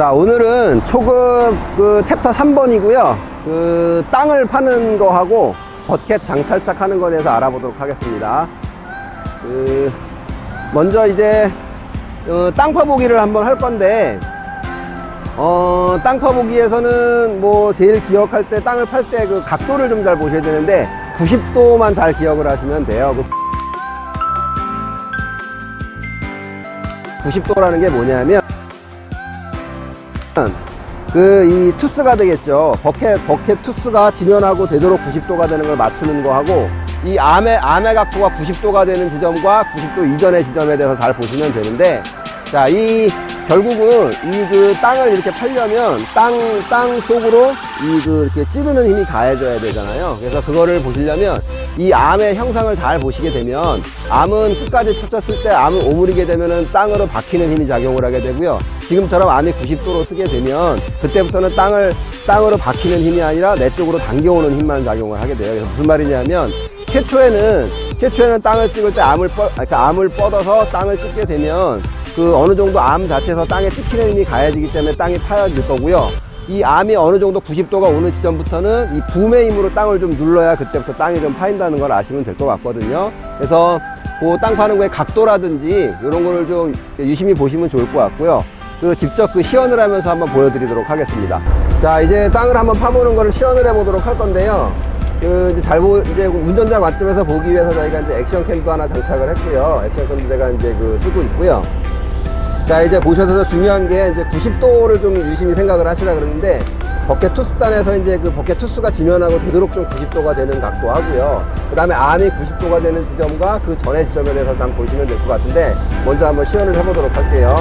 자, 오늘은 초급 그 챕터 3번이고요. 그 땅을 파는 거하고 버켓 장탈착 하는 거에 대해서 알아보도록 하겠습니다. 그 먼저 이제 어, 땅 파보기를 한번 할 건데 어, 땅 파보기에서는 뭐 제일 기억할 때 땅을 팔 때 그 각도를 좀 잘 보셔야 되는데 90도만 잘 기억을 하시면 돼요. 그 90도라는 게 뭐냐면 그 이 투스가 되겠죠. 버켓 버켓 투스가 지면하고 되도록 90도가 되는 걸 맞추는 거하고 이 암의 암의 각도가 90도가 되는 지점과 90도 이전의 지점에 대해서 잘 보시면 되는데 자, 이 결국은 이 그 땅을 이렇게 팔려면 땅 땅 속으로 이 그 이렇게 찌르는 힘이 가해져야 되잖아요. 그래서 그거를 보시려면 이 암의 형상을 잘 보시게 되면 암은 끝까지 펴졌을 때 암을 오므리게 되면은 땅으로 박히는 힘이 작용을 하게 되고요. 지금처럼 암이 90도로 쓰게 되면 그때부터는 땅을 땅으로 박히는 힘이 아니라 내 쪽으로 당겨오는 힘만 작용을 하게 돼요. 그래서 무슨 말이냐면 최초에는 최초에는 땅을 찍을 때 암을 뻗, 그러니까 암을 뻗어서 땅을 찍게 되면 그 어느 정도 암 자체에서 땅에 찍히는 힘이 가해지기 때문에 땅이 파여질 거고요. 이 암이 어느 정도 90도가 오는 지점부터는 이 붐의 힘으로 땅을 좀 눌러야 그때부터 땅이 좀 파인다는 걸 아시면 될 것 같거든요. 그래서 그 땅 파는 거의 각도라든지 이런 거를 좀 유심히 보시면 좋을 것 같고요. 그 직접 그 시연을 하면서 한번 보여드리도록 하겠습니다. 자, 이제 땅을 한번 파보는 거를 시연을 해보도록 할 건데요. 그 이제 잘 보, 이제 운전자 관점에서 보기 위해서 저희가 이제 액션 캠도 하나 장착을 했고요. 액션 캠도 제가 이제 그 쓰고 있고요. 자, 이제 보셔서 중요한 게 이제 90도를 좀 유심히 생각을 하시라 그러는데 버켓 투스단에서 이제 그 버켓 투스가 지면하고 되도록 좀 90도가 되는 각도 하고요. 그 다음에 암이 90도가 되는 지점과 그 전의 지점에 대해서 한번 보시면 될 것 같은데 먼저 한번 시연을 해보도록 할게요.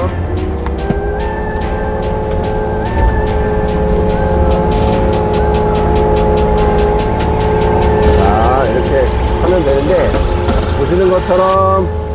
자, 이렇게 하면 되는데, 보시는 것처럼,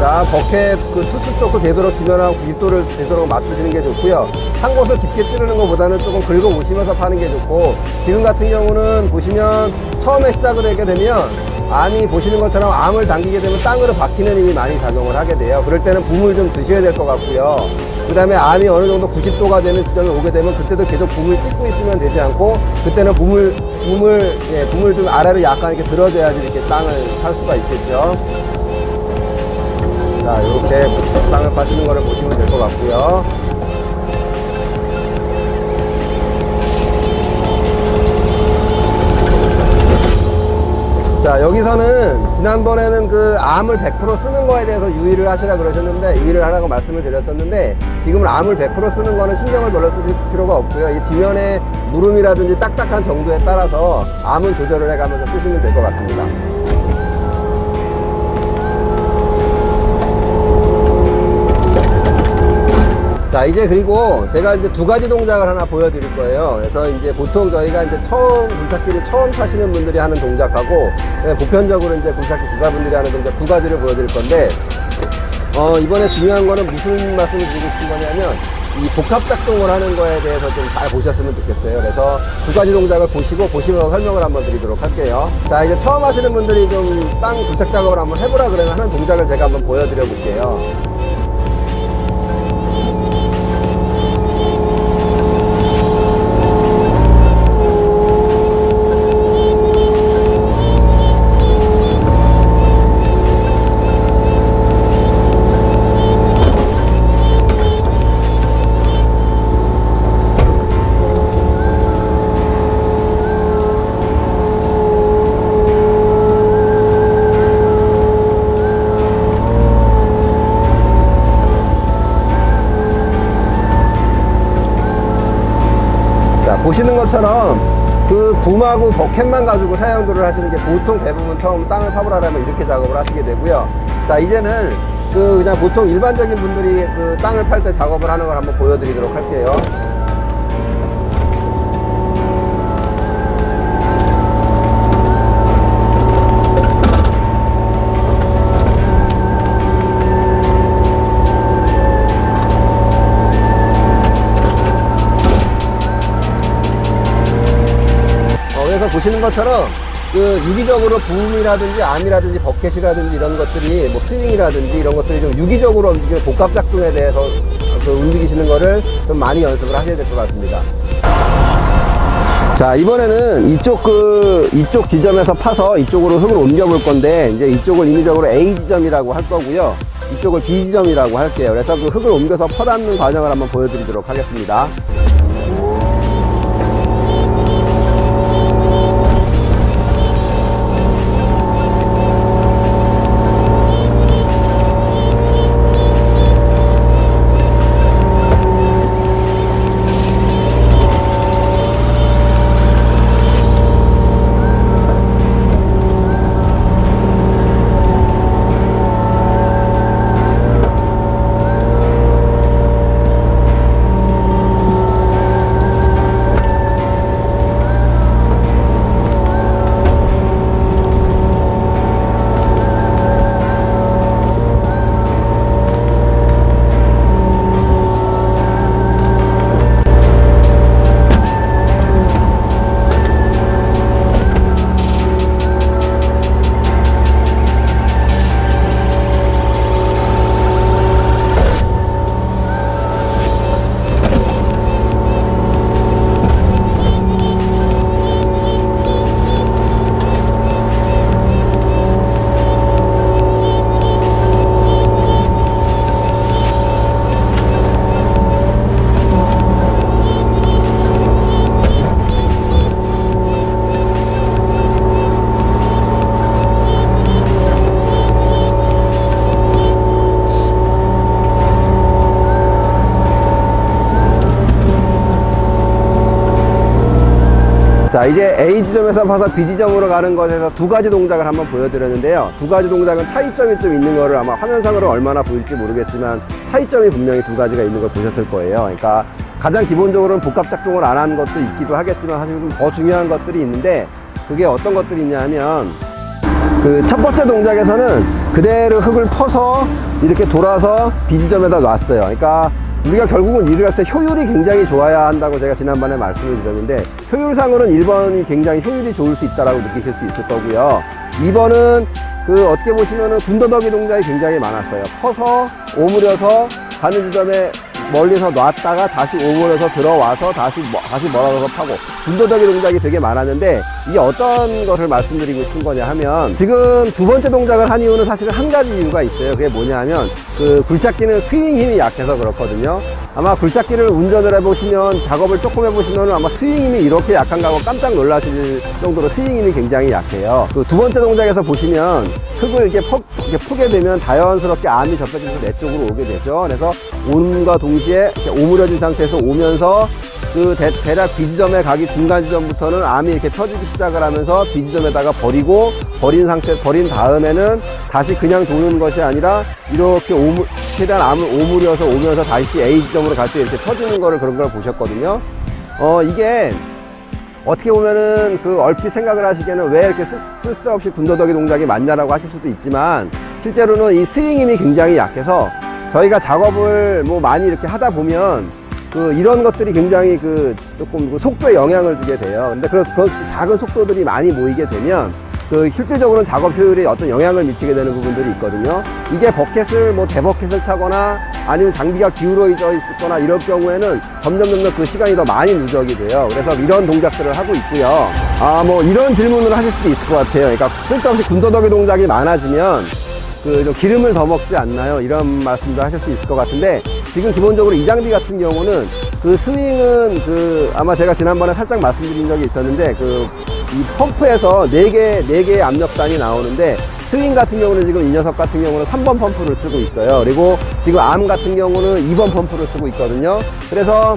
자, 버켓 그 투스 쪽을 되도록 지면하고 90도를 되도록 맞추시는 게 좋고요. 한 곳을 깊게 찌르는 것보다는 조금 긁어 오시면서 파는 게 좋고, 지금 같은 경우는 보시면 처음에 시작을 하게 되면, 암이 보시는 것처럼 암을 당기게 되면 땅으로 박히는 힘이 많이 작용을 하게 돼요. 그럴 때는 붐을 좀 드셔야 될 것 같고요. 그 다음에 암이 어느 정도 90도가 되는 지점에 오게 되면 그때도 계속 붐을 찍고 있으면 되지 않고 그때는 붐을 붐을 예, 붐을 좀 아래로 약간 이렇게 들어줘야지 이렇게 땅을 살 수가 있겠죠. 자, 이렇게 땅을 파시는 거를 보시면 될 것 같고요. 자, 여기서는 지난번에는 그 암을 100% 쓰는 거에 대해서 유의를 하시라 그러셨는데, 유의를 하라고 말씀을 드렸었는데, 지금은 암을 100% 쓰는 거는 신경을 별로 쓰실 필요가 없고요. 이 지면의 무름이라든지 딱딱한 정도에 따라서 암은 조절을 해가면서 쓰시면 될 것 같습니다. 자 이제 그리고 제가 이제 두 가지 동작을 하나 보여드릴 거예요. 그래서 이제 보통 저희가 이제 처음 굴착기를 처음 타시는 분들이 하는 동작하고 네, 보편적으로 이제 굴착기 기사분들이 하는 동작 두 가지를 보여드릴 건데 어 이번에 중요한 거는 무슨 말씀을 드리고 싶은 거냐면 이 복합 작동을 하는 거에 대해서 좀 잘 보셨으면 좋겠어요. 그래서 두 가지 동작을 보시고 보시면서 설명을 한번 드리도록 할게요. 자 이제 처음 하시는 분들이 좀땅 굴착 작업을 한번 해보라 그러면 하는 동작을 제가 한번 보여드려 볼게요 것처럼 그 붐하고 버켓만 가지고 사용도를 하시는 게 보통 대부분 처음 땅을 파보라면 이렇게 작업을 하시게 되고요. 자, 이제는 그 그냥 보통 일반적인 분들이 그 땅을 팔 때 작업을 하는 걸 한번 보여드리도록 할게요. 보시는 것처럼 그 유기적으로 부음이라든지 암이라든지 버켓이라든지 이런 것들이 뭐 스윙이라든지 이런 것들이 좀 유기적으로 움직이는 복합 작동에 대해서 그 움직이시는 거를 좀 많이 연습을 하셔야 될 것 같습니다. 자 이번에는 이쪽 그 이쪽 지점에서 파서 이쪽으로 흙을 옮겨 볼 건데 이제 이쪽을 임의적으로 A 지점이라고 할 거고요. 이쪽을 B 지점이라고 할게요. 그래서 그 흙을 옮겨서 퍼닫는 과정을 한번 보여드리도록 하겠습니다 자 이제 A 지점에서 봐서 B 지점으로 가는 것에서 두 가지 동작을 한번 보여드렸는데요. 두 가지 동작은 차이점이 좀 있는 거를 아마 화면상으로 얼마나 보일지 모르겠지만 차이점이 분명히 두 가지가 있는 걸 보셨을 거예요. 그러니까 가장 기본적으로는 복합 작동을 안 한 것도 있기도 하겠지만 사실 좀더 중요한 것들이 있는데 그게 어떤 것들이 있냐면 그 첫 번째 동작에서는 그대로 흙을 퍼서 이렇게 돌아서 B 지점에다 놨어요. 그러니까 우리가 결국은 일을 할 때 효율이 굉장히 좋아야 한다고 제가 지난번에 말씀을 드렸는데 효율상으로는 1번이 굉장히 효율이 좋을 수 있다라고 느끼실 수 있을 거고요. 2번은 그 어떻게 보시면은 군더더기 동작이 굉장히 많았어요. 퍼서 오므려서 가는 지점에 멀리서 놨다가 다시 오므려서 들어와서 다시 뭐- 다시 멀어서 파고 군더더기 동작이 되게 많았는데 이게 어떤 것을 말씀드리고 싶은 거냐 하면 지금 두 번째 동작을 한 이유는 사실 한 가지 이유가 있어요. 그게 뭐냐 하면 그 굴착기는 스윙 힘이 약해서 그렇거든요. 아마 굴착기를 운전을 해보시면 작업을 조금 해보시면 아마 스윙 힘이 이렇게 약한가 하고 깜짝 놀라실 정도로 스윙 힘이 굉장히 약해요. 그 두 번째 동작에서 보시면 흙을 이렇게 퍼, 이렇게 푸게 되면 자연스럽게 암이 접혀져서 내 쪽으로 오게 되죠. 그래서 오는과 동시에 이렇게 오므려진 상태에서 오면서 그 대, 대략 B지점에 가기 중간 지점부터는 암이 이렇게 터지기 시작을 하면서 B지점에다가 버리고 버린 상태 버린 다음에는 다시 그냥 도는 것이 아니라 이렇게 오므, 최대한 암을 오므려서 오면서 다시 A 지점으로 갈 때 이렇게 터지는 거를 그런 걸 보셨거든요. 어 이게 어떻게 보면은 그 얼핏 생각을 하시기에는 왜 이렇게 쓸, 쓸데없이 군더더기 동작이 많냐라고 하실 수도 있지만 실제로는 이 스윙 힘이 굉장히 약해서 저희가 작업을 뭐 많이 이렇게 하다 보면 그 이런 것들이 굉장히 그 조금 그 속도에 영향을 주게 돼요. 근데 그런 그 작은 속도들이 많이 모이게 되면 그 실질적으로는 작업 효율에 어떤 영향을 미치게 되는 부분들이 있거든요. 이게 버켓을 뭐 대버켓을 차거나 아니면 장비가 기울어져 있거나 이럴 경우에는 점점 점점 그 시간이 더 많이 누적이 돼요. 그래서 이런 동작들을 하고 있고요. 아 뭐 이런 질문을 하실 수도 있을 것 같아요. 그러니까 쓸데없이 군더더기 동작이 많아지면 그좀 기름을 더 먹지 않나요? 이런 말씀도 하실 수 있을 것 같은데 지금 기본적으로 이 장비 같은 경우는 그 스윙은 그 아마 제가 지난번에 살짝 말씀드린 적이 있었는데 그 이 펌프에서 네개네개의 압력단이 나오는데 스윙 같은 경우는 지금 이 녀석 같은 경우는 3번 펌프를 쓰고 있어요. 그리고 지금 암 같은 경우는 2번 펌프를 쓰고 있거든요. 그래서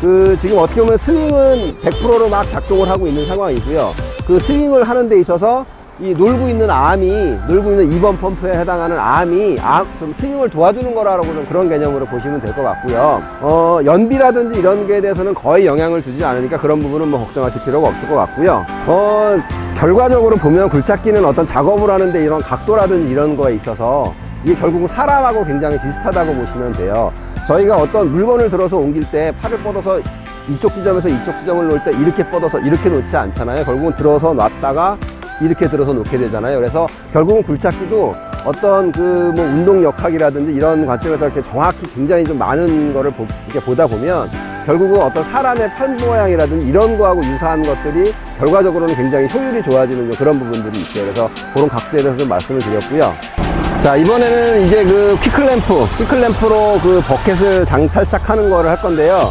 그 지금 어떻게 보면 스윙은 100%로 막 작동을 하고 있는 상황이고요. 그 스윙을 하는 데 있어서 이 놀고 있는 암이 놀고 있는 2번 펌프에 해당하는 암이 암, 좀 스윙을 도와주는 거라고 좀 그런 개념으로 보시면 될 것 같고요. 어, 연비라든지 이런 거에 대해서는 거의 영향을 주지 않으니까 그런 부분은 뭐 걱정하실 필요가 없을 것 같고요. 어, 결과적으로 보면 굴착기는 어떤 작업을 하는데 이런 각도라든지 이런 거에 있어서 이게 결국은 사람하고 굉장히 비슷하다고 보시면 돼요. 저희가 어떤 물건을 들어서 옮길 때 팔을 뻗어서 이쪽 지점에서 이쪽 지점을 놓을 때 이렇게 뻗어서 이렇게 놓지 않잖아요. 결국은 들어서 놨다가 이렇게 들어서 놓게 되잖아요. 그래서 결국은 굴착기도 어떤 그 뭐 운동 역학이라든지 이런 관점에서 이렇게 정확히 굉장히 좀 많은 거를 보, 이렇게 보다 보면 결국은 어떤 사람의 팔 모양이라든지 이런 거하고 유사한 것들이 결과적으로는 굉장히 효율이 좋아지는 그런 부분들이 있어요. 그래서 그런 각도에 대해서 좀 말씀을 드렸고요. 자, 이번에는 이제 그 퀴클램프, 퀴클램프로 그 버켓을 장탈착하는 거를 할 건데요.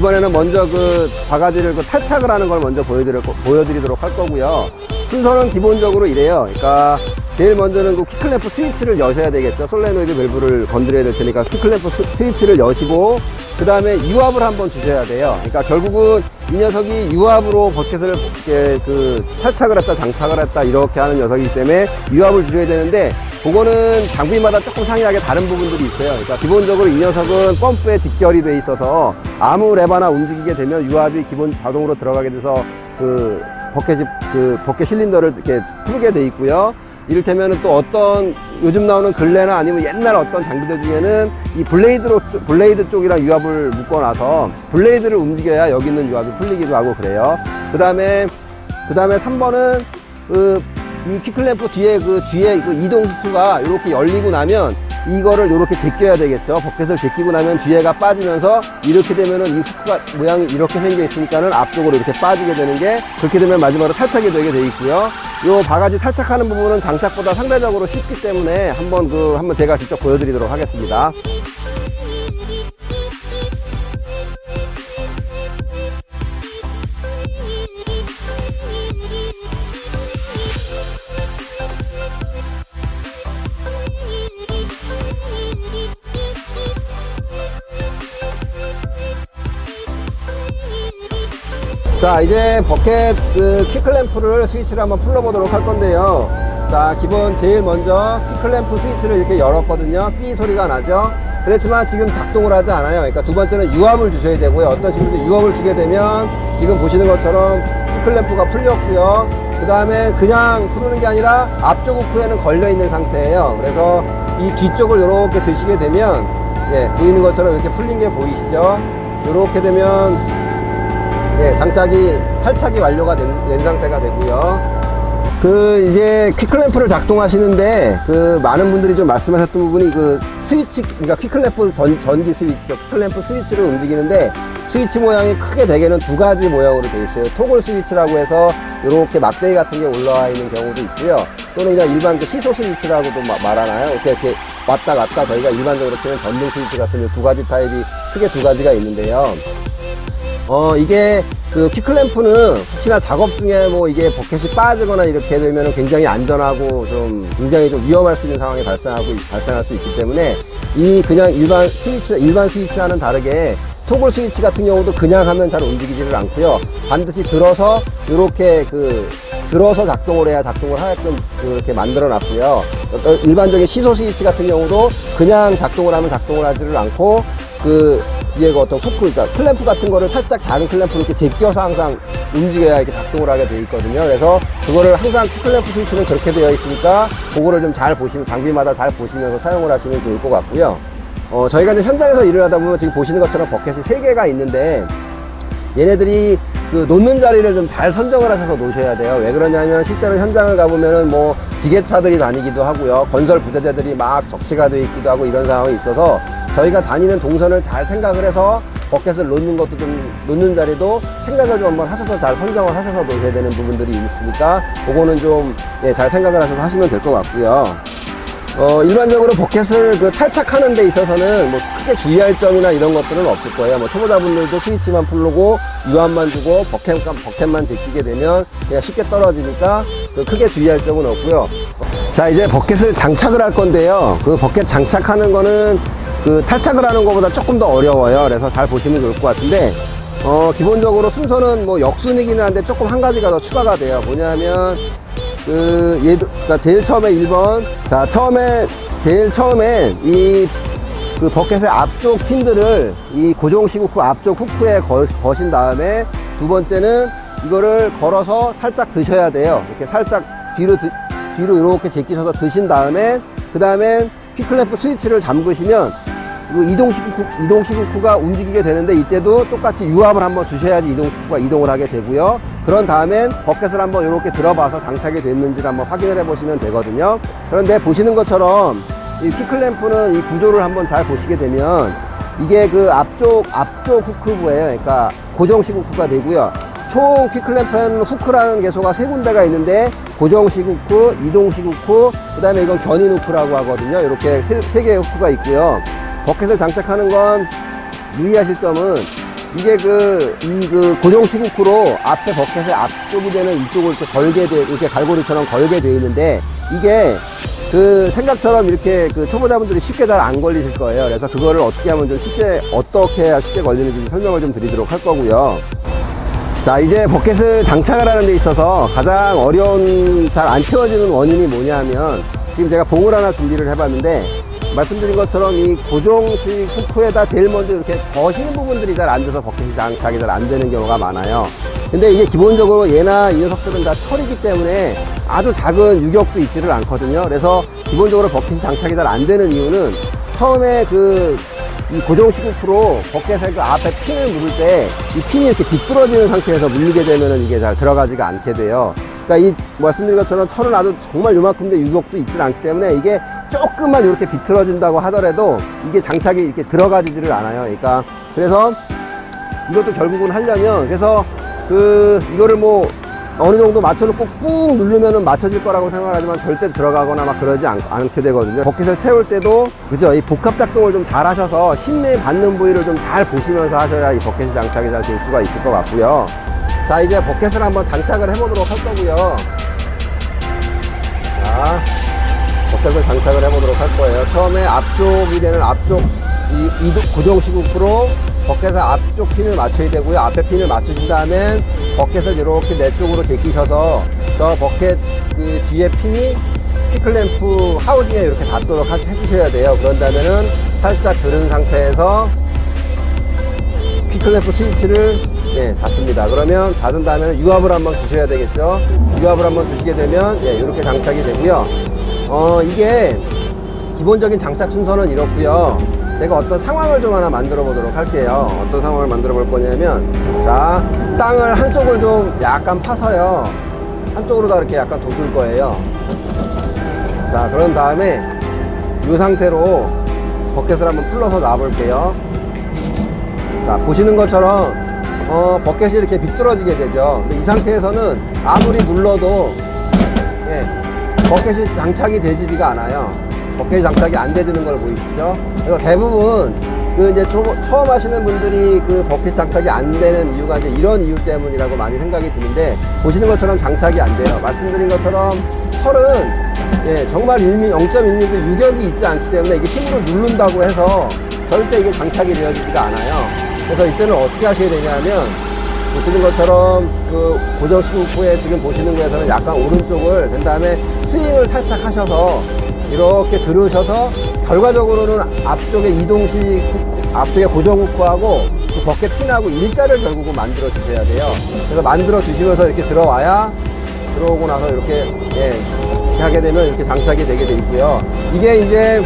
이번에는 먼저 그 바가지를 그 탈착을 하는 걸 먼저 보여드릴, 거- 보여드리도록 할 거고요. 순서는 기본적으로 이래요. 그러니까 제일 먼저는 그 퀴클램프 스위치를 여셔야 되겠죠. 솔레노이드 밸브를 건드려야 될 테니까 퀴클램프 스- 스위치를 여시고 그 다음에 유압을 한번 주셔야 돼요. 그러니까 결국은 이 녀석이 유압으로 버켓을 이렇게 그 탈착을 했다 장착을 했다 이렇게 하는 녀석이기 때문에 유압을 주셔야 되는데 그거는 장비마다 조금 상이하게 다른 부분들이 있어요. 그러니까 기본적으로 이 녀석은 펌프에 직결이 돼 있어서 아무 레바나 움직이게 되면 유압이 기본 자동으로 들어가게 돼서 그 버켓이 그 버켓 실린더를 이렇게 풀게 돼 있고요. 이를테면 또 어떤 요즘 나오는 근래나 아니면 옛날 어떤 장비들 중에는 이 블레이드로 블레이드 쪽이랑 유압을 묶어놔서 블레이드를 움직여야 여기 있는 유압이 풀리기도 하고 그래요. 그 다음에 그 다음에 3번은 그 이 퀴클램프 뒤에 그 뒤에 그 이동 수가 이렇게 열리고 나면 이거를 이렇게 제껴야 되겠죠. 버켓을 제끼고 나면 뒤에가 빠지면서 이렇게 되면은 이 후크가 모양이 이렇게 생겨 있으니까는 앞쪽으로 이렇게 빠지게 되는 게 그렇게 되면 마지막으로 탈착이 되게 돼 있고요. 요 바가지 탈착하는 부분은 장착보다 상대적으로 쉽기 때문에 한번 그 한번 제가 직접 보여드리도록 하겠습니다. 자 이제 버켓 그 키클램프를 스위치를 한번 풀러보도록 할 건데요. 자 기본 제일 먼저 키클램프 스위치를 이렇게 열었거든요. 삐 소리가 나죠? 그렇지만 지금 작동을 하지 않아요. 그러니까 두 번째는 유압을 주셔야 되고요. 어떤 식으로 유압을 주게 되면 지금 보시는 것처럼 키클램프가 풀렸고요. 그 다음에 그냥 풀는 게 아니라 앞쪽 후크에는 걸려 있는 상태예요. 그래서 이 뒤쪽을 이렇게 드시게 되면 예, 보이는 것처럼 이렇게 풀린 게 보이시죠? 이렇게 되면 예, 장착이 탈착이 완료가 된, 된 상태가 되고요. 그 이제 퀴클램프를 작동하시는데 그 많은 분들이 좀 말씀하셨던 부분이 그 스위치 그러니까 퀴클램프 전, 전기 스위치죠. 퀴클램프 스위치를 움직이는데 스위치 모양이 크게 대개는 두 가지 모양으로 되어 있어요. 토글 스위치라고 해서 이렇게 막대기 같은 게 올라와 있는 경우도 있고요. 또는 그냥 일반 그 시소 스위치라고도 마- 말하나요? 이렇게, 이렇게 왔다 갔다 저희가 일반적으로 쓰는 전등 스위치 같은 두 가지 타입이 크게 두 가지가 있는데요. 어, 이게 그 키클램프는 혹시나 작업 중에 뭐 이게 버켓이 빠지거나 이렇게 되면 굉장히 안전하고 좀 굉장히 좀 위험할 수 있는 상황이 발생하고, 발생할 수 있기 때문에 이 그냥 일반 스위치, 일반 스위치와는 다르게 토글 스위치 같은 경우도 그냥 하면 잘 움직이지를 않고요. 반드시 들어서 이렇게 그 들어서 작동을 해야 작동을 하게끔 그렇게 만들어 놨고요. 어, 일반적인 시소 스위치 같은 경우도 그냥 작동을 하면 작동을 하지를 않고 그 뒤에 그 어떤 후크, 그러니까 클램프 같은 거를 살짝 작은 클램프로 이렇게 제껴서 항상 움직여야 이렇게 작동을 하게 돼 있거든요. 그래서 그거를 항상 클램프 스위치는 그렇게 되어 있으니까 그거를 좀 잘 보시면, 장비마다 잘 보시면서 사용을 하시면 좋을 것 같고요. 어, 저희가 이제 현장에서 일을 하다 보면 지금 보시는 것처럼 버켓이 세개가 있는데 얘네들이 그 놓는 자리를 좀 잘 선정을 하셔서 놓으셔야 돼요. 왜 그러냐면 실제로 현장을 가보면은 뭐 지게차들이 다니기도 하고요. 건설 부자재들이 막 적치가 되어 있기도 하고 이런 상황이 있어서 저희가 다니는 동선을 잘 생각을 해서 버켓을 놓는 것도 좀 놓는 자리도 생각을 좀 한번 하셔서 잘 선정을 하셔서 놓으셔야 되는 부분들이 있으니까 그거는 좀잘 생각을 하셔서 하시면 될 것 같고요. 어, 일반적으로 버켓을 그 탈착하는 데 있어서는 뭐 크게 주의할 점이나 이런 것들은 없을 거예요. 뭐 초보자분들도 스위치만 풀고 유압만 주고 버켓만, 버켓만 제끼게 되면 그냥 쉽게 떨어지니까 그 크게 주의할 점은 없고요. 자, 이제 버켓을 장착을 할 건데요. 그 버켓 장착하는 거는 그 탈착을 하는 것보다 조금 더 어려워요. 그래서 잘 보시면 좋을 것 같은데, 어, 기본적으로 순서는 뭐 역순이기는 한데 조금 한 가지가 더 추가가 돼요. 뭐냐면, 그, 얘도, 그니까 제일 처음에 1번. 자, 처음에, 제일 처음에 이, 그 버켓의 앞쪽 핀들을 이 고정식 후크 앞쪽 후크에 거, 거신 다음에 두 번째는 이거를 걸어서 살짝 드셔야 돼요. 이렇게 살짝 뒤로, 드- 뒤로 이렇게 제끼셔서 드신 다음에 그 다음에 피클램프 스위치를 잠그시면 그 이동식 후, 이동식 후가 움직이게 되는데 이때도 똑같이 유압을 한번 주셔야지 이동식 후가 이동을 하게 되고요. 그런 다음엔 버켓을 한번 이렇게 들어봐서 장착이 됐는지를 한번 확인을 해 보시면 되거든요. 그런데 보시는 것처럼 이 피클램프는 이 구조를 한번 잘 보시게 되면 이게 그 앞쪽 앞쪽 후크부예요. 그러니까 고정식 후크가 되고요. 총 퀵클램프는 후크라는 개소가 세 군데가 있는데 고정식 후크, 이동식 후크, 그 다음에 이건 견인 후크라고 하거든요. 이렇게 세, 세 개의 후크가 있고요. 버켓을 장착하는 건 유의하실 점은 이게 그, 이 그 고정식 후크로 앞에 버켓의 앞쪽이 되는 이쪽을 이렇게 걸게 돼, 이렇게 갈고리처럼 걸게 돼 있는데 이게 그 생각처럼 이렇게 그 초보자분들이 쉽게 잘 안 걸리실 거예요. 그래서 그거를 어떻게 하면 좀 쉽게, 어떻게 해야 쉽게 걸리는지 좀 설명을 좀 드리도록 할 거고요. 자 이제 버켓을 장착을 하는 데 있어서 가장 어려운 잘 안 채워지는 원인이 뭐냐면 지금 제가 봉을 하나 준비를 해봤는데 말씀드린 것처럼 이 고정식 후크에다 제일 먼저 이렇게 거시는 부분들이 잘 안 돼서 버켓이 장착이 잘 안 되는 경우가 많아요. 근데 이게 기본적으로 얘나 이 녀석들은 다 철이기 때문에 아주 작은 유격도 있지를 않거든요. 그래서 기본적으로 버켓이 장착이 잘 안 되는 이유는 처음에 그 이 고정식 후크로 버켓의 그 앞에 핀을 누를 때이 핀이 이렇게 뒤떨어지는 상태에서 물리게 되면은 이게 잘 들어가지가 않게 돼요. 그러니까 이 말씀드린 것처럼 철은 아주 정말 요만큼인데 유격도 있질 않기 때문에 이게 조금만 이렇게 비틀어진다고 하더라도 이게 장착이 이렇게 들어가지를 않아요. 그러니까 그래서 이것도 결국은 하려면 그래서 그 이거를 뭐 어느 정도 맞춰놓고 꾹 누르면은 맞춰질 거라고 생각하지만 절대 들어가거나 막 그러지 않, 않게 되거든요. 버킷을 채울 때도 그죠? 이 복합 작동을 좀 잘 하셔서 심내 받는 부위를 좀 잘 보시면서 하셔야 이 버킷이 장착이 잘 될 수가 있을 것 같고요. 자 이제 버킷을 한번 장착을 해보도록 할 거고요. 자 버킷을 장착을 해보도록 할 거예요. 처음에 앞쪽이 되는 앞쪽 이, 이 고정식 후크로 버켓의 앞쪽 핀을 맞춰야 되고요. 앞에 핀을 맞추신 다음엔 버켓을 이렇게 내 쪽으로 제끼셔서 저 버켓 그 뒤에 핀이 피클램프 하우징에 이렇게 닿도록 하- 해주셔야 돼요. 그런 다음에는 살짝 들은 상태에서 피클램프 스위치를 예, 닫습니다. 그러면 닫은 다음에는 유압을 한번 주셔야 되겠죠. 유압을 한번 주시게 되면 예, 이렇게 장착이 되고요. 어, 이게 기본적인 장착 순서는 이렇고요. 제가 어떤 상황을 좀 하나 만들어 보도록 할게요. 어떤 상황을 만들어 볼 거냐면 자 땅을 한쪽을 좀 약간 파서요. 한쪽으로 다 이렇게 약간 돋을 거예요. 자 그런 다음에 이 상태로 버켓을 한번 풀러서 놔 볼게요. 자 보시는 것처럼 어, 버켓이 이렇게 비뚤어지게 되죠. 이 상태에서는 아무리 눌러도 예, 버켓이 장착이 되지가 않아요. 버켓이 장착이 안 되지는 걸 보이시죠? 그래서 대부분 그 이제 초, 처음 하시는 분들이 그 버켓 장착이 안 되는 이유가 이제 이런 이유 때문이라고 많이 생각이 드는데 보시는 것처럼 장착이 안 돼요. 말씀드린 것처럼 철은 예, 정말 1mm, 0.1mm 유격이 있지 않기 때문에 이게 힘으로 누른다고 해서 절대 이게 장착이 되어지지가 않아요. 그래서 이때는 어떻게 하셔야 되냐면 보시는 것처럼 그 고정 스쿠프에 지금 보시는 거에서는 약간 오른쪽을 된 다음에 스윙을 살짝 하셔서 이렇게 들으셔서 결과적으로는 앞쪽에 이동식 후크, 앞쪽에 고정 후크하고 그 버켓 핀하고 일자를 결국은 만들어 주셔야 돼요. 그래서 만들어 주시면서 이렇게 들어와야 들어오고 나서 이렇게 예, 이렇게 하게 되면 이렇게 장착이 되게 돼 있고요. 이게 이제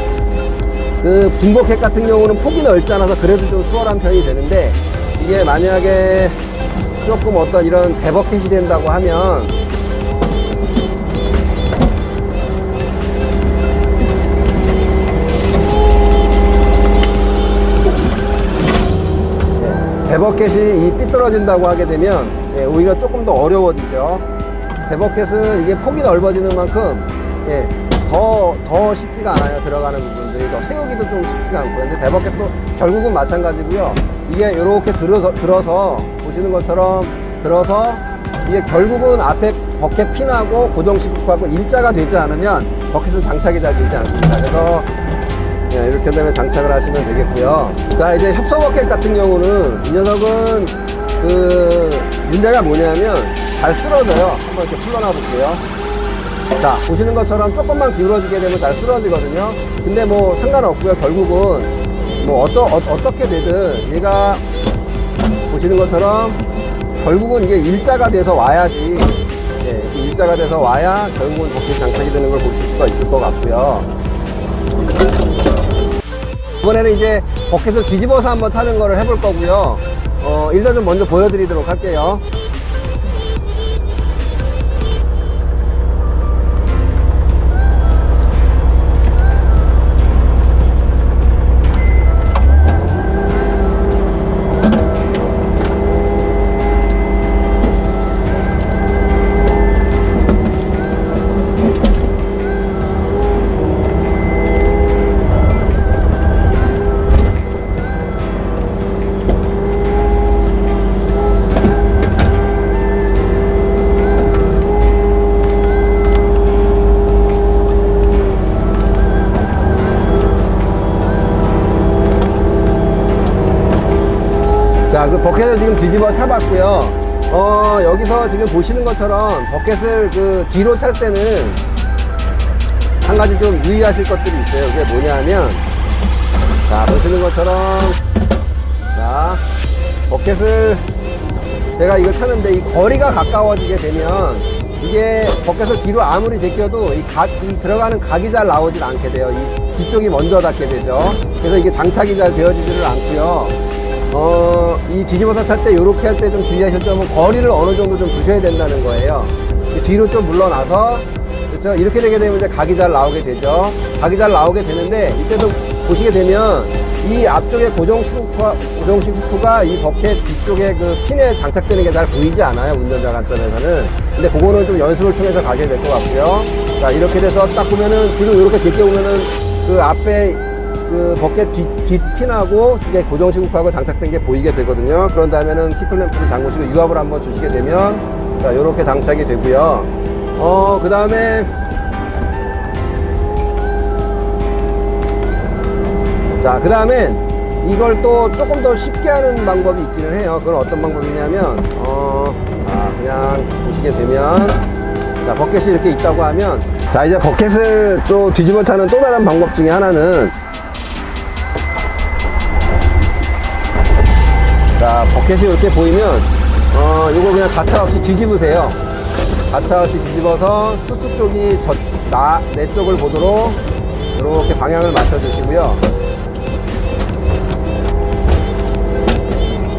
그 붕버켓 같은 경우는 폭이 넓지 않아서 그래도 좀 수월한 편이 되는데 이게 만약에 조금 어떤 이런 대버켓이 된다고 하면 대버켓이 이 삐뚤어진다고 하게 되면 예, 오히려 조금 더 어려워지죠. 대버켓은 이게 폭이 넓어지는 만큼 예, 더, 더 쉽지가 않아요. 들어가는 부분들이. 더 세우기도 좀 쉽지가 않고요. 근데 대버켓도 결국은 마찬가지고요. 이게 이렇게 들어서, 들어서 보시는 것처럼 들어서 이게 결국은 앞에 버켓 핀하고 고정식 후크하고 일자가 되지 않으면 버켓은 장착이 잘 되지 않습니다. 그래서 네, 이렇게 되면 장착을 하시면 되겠고요. 자, 이제 협소 버켓 같은 경우는 이 녀석은 그 문제가 뭐냐면 잘 쓰러져요. 한번 이렇게 풀러놔 볼게요. 자, 보시는 것처럼 조금만 기울어지게 되면 잘 쓰러지거든요. 근데 뭐 상관없고요. 결국은 뭐 어떠, 어, 어떻게 되든 얘가 보시는 것처럼 결국은 이게 일자가 돼서 와야지 예, 일자가 돼서 와야 결국은 버켓 장착이 되는 걸 보실 수가 있을 것 같고요. 이번에는 이제 버켓을 뒤집어서 한번 타는 거를 해볼 거고요. 어, 일단 좀 먼저 보여드리도록 할게요. 차봤고요. 어, 여기서 지금 보시는 것처럼 버켓을 그 뒤로 찰 때는 한 가지 좀 유의하실 것들이 있어요. 그게 뭐냐면, 자, 보시는 것처럼, 자, 버켓을 제가 이걸 차는데 이 거리가 가까워지게 되면 이게 버켓을 뒤로 아무리 제껴도 이 각, 이 들어가는 각이 잘 나오질 않게 돼요. 이 뒤쪽이 먼저 닿게 되죠. 그래서 이게 장착이 잘 되어지지를 않고요. 어, 이 뒤집어서 찰때 이렇게 할 때 좀 주의하실 점은 거리를 어느 정도 좀 두셔야 된다는 거예요. 이 뒤로 좀 물러나서 그렇죠. 이렇게 되게 되면 이제 각이 잘 나오게 되죠. 각이 잘 나오게 되는데 이때도 보시게 되면 이 앞쪽에 고정식 후크가 이 버켓 뒤쪽에 그 핀에 장착되는 게 잘 보이지 않아요. 운전자 관점에서는. 근데 그거는 좀 연습을 통해서 가셔야 될 것 같고요. 자, 이렇게 돼서 딱 보면은 지금 이렇게 깊게 보면은 그 앞에 그 버켓 뒷, 뒷핀하고 이게 고정식 후크하고 장착된 게 보이게 되거든요. 그런 다음에는 키클램프를 잠그시고 유압을 한번 주시게 되면 자, 이렇게 장착이 되고요. 어, 그 다음에 자, 그 다음엔 이걸 또 조금 더 쉽게 하는 방법이 있기는 해요. 그건 어떤 방법이냐면, 어, 자, 그냥 보시게 되면, 자, 버켓이 이렇게 있다고 하면, 자, 이제 버켓을 또 뒤집어 차는 또 다른 방법 중에 하나는, 버켓이 이렇게 보이면, 어, 이거 그냥 가차 없이 뒤집으세요. 가차 없이 뒤집어서 투스 쪽이 저, 나, 내 쪽을 보도록 이렇게 방향을 맞춰 주시고요.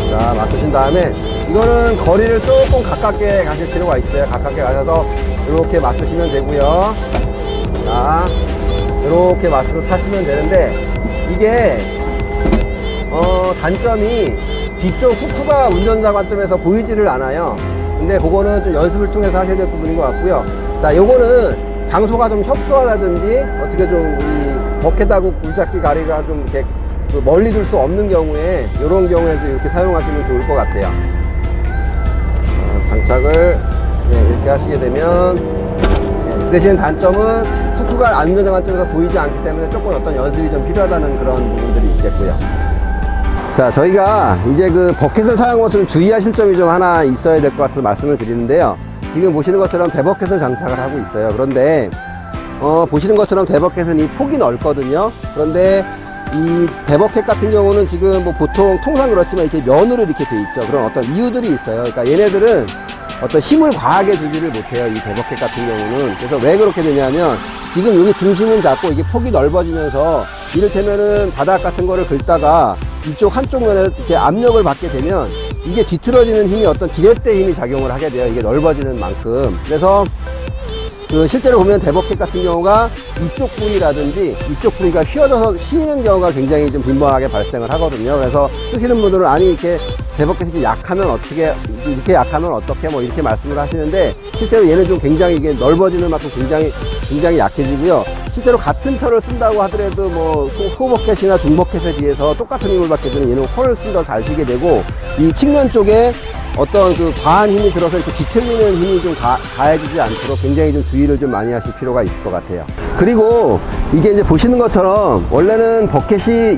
자, 맞추신 다음에 이거는 거리를 조금 가깝게 가실 필요가 있어요. 가깝게 가셔서 이렇게 맞추시면 되고요. 자, 이렇게 맞춰서 타시면 되는데 이게 어, 단점이 뒤쪽 후크가 운전자 관점에서 보이지를 않아요. 근데 그거는 좀 연습을 통해서 하셔야 될 부분인 것 같고요. 자, 요거는 장소가 좀 협소하다든지 어떻게 좀이 버켓하고 굴착기 가리가 좀 이렇게 그 멀리 둘 수 없는 경우에 이런 경우에도 이렇게 사용하시면 좋을 것 같아요. 어, 장착을 네, 이렇게 하시게 되면 네, 그 대신 단점은 후크가 안전자 관점에서 보이지 않기 때문에 조금 어떤 연습이 좀 필요하다는 그런 부분들이 있겠고요. 자, 저희가 이제 그 버켓을 사용하면서 좀 주의하실 점이 좀 하나 있어야 될 것 같아서 말씀을 드리는데요. 지금 보시는 것처럼 대버켓을 장착을 하고 있어요. 그런데 어, 보시는 것처럼 대버켓은 이 폭이 넓거든요. 그런데 이 대버켓 같은 경우는 지금 뭐 보통 통상 그렇지만 이렇게 면으로 이렇게 돼 있죠. 그런 어떤 이유들이 있어요. 그러니까 얘네들은 어떤 힘을 과하게 주지를 못해요. 이 대버켓 같은 경우는. 그래서 왜 그렇게 되냐면 지금 여기 중심은 작고 이게 폭이 넓어지면서 이를테면은 바닥 같은 거를 긁다가 이쪽 한쪽 면에 이렇게 압력을 받게 되면 이게 뒤틀어지는 힘이 어떤 지렛대 힘이 작용을 하게 돼요. 이게 넓어지는 만큼. 그래서 그 실제로 보면 대버켓 같은 경우가 이쪽 부위라든지 이쪽 부위가 휘어져서 휘는 경우가 굉장히 좀 빈번하게 발생을 하거든요. 그래서 쓰시는 분들은 아니 이렇게 이렇게 약하면 어떻게 이렇게 약하면 어떻게 뭐 이렇게 말씀을 하시는데 실제로 얘는 좀 굉장히 이게 넓어지는 만큼 굉장히 굉장히 약해지고요. 실제로 같은 철을 쓴다고 하더라도 뭐 소- 소버켓이나 중버켓에 비해서 똑같은 힘을 받게 되는 얘는 쓴더잘 쉬게 되고 이 측면 쪽에 어떤 그 과한 힘이 들어서 이렇게 뒤틀리는 힘이 좀 가, 가해지지 않도록 굉장히 좀 주의를 좀 많이 하실 필요가 있을 것 같아요. 그리고 이게 이제 보시는 것처럼 원래는 버켓이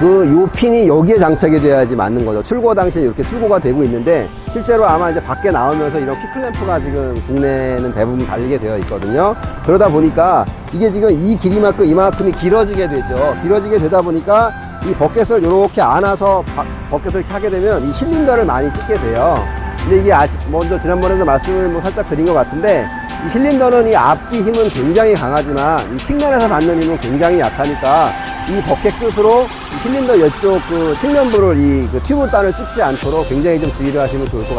그 요 핀이 여기에 장착이 돼야지 맞는 거죠. 출고 당시에 이렇게 출고가 되고 있는데 실제로 아마 이제 밖에 나오면서 이런 킥클램프가 지금 국내에는 대부분 달리게 되어 있거든요. 그러다 보니까 이게 지금 이 길이만큼 이만큼이 길어지게 되죠. 길어지게 되다 보니까 이 버켓을 이렇게 안아서 바- 버켓을 이렇게 하게 되면 이 실린더를 많이 쓰게 돼요. 근데 이게 아시, 먼저 지난번에도 말씀을 뭐 살짝 드린 것 같은데 이 실린더는 이 앞뒤 힘은 굉장히 강하지만 이 측면에서 받는 힘은 굉장히 약하니까 이 버켓 끝으로 이 실린더 이쪽 그 측면부를 이 그 튜브 단을 찍지 않도록 굉장히 좀 주의를 하시면 좋을 것 같아요.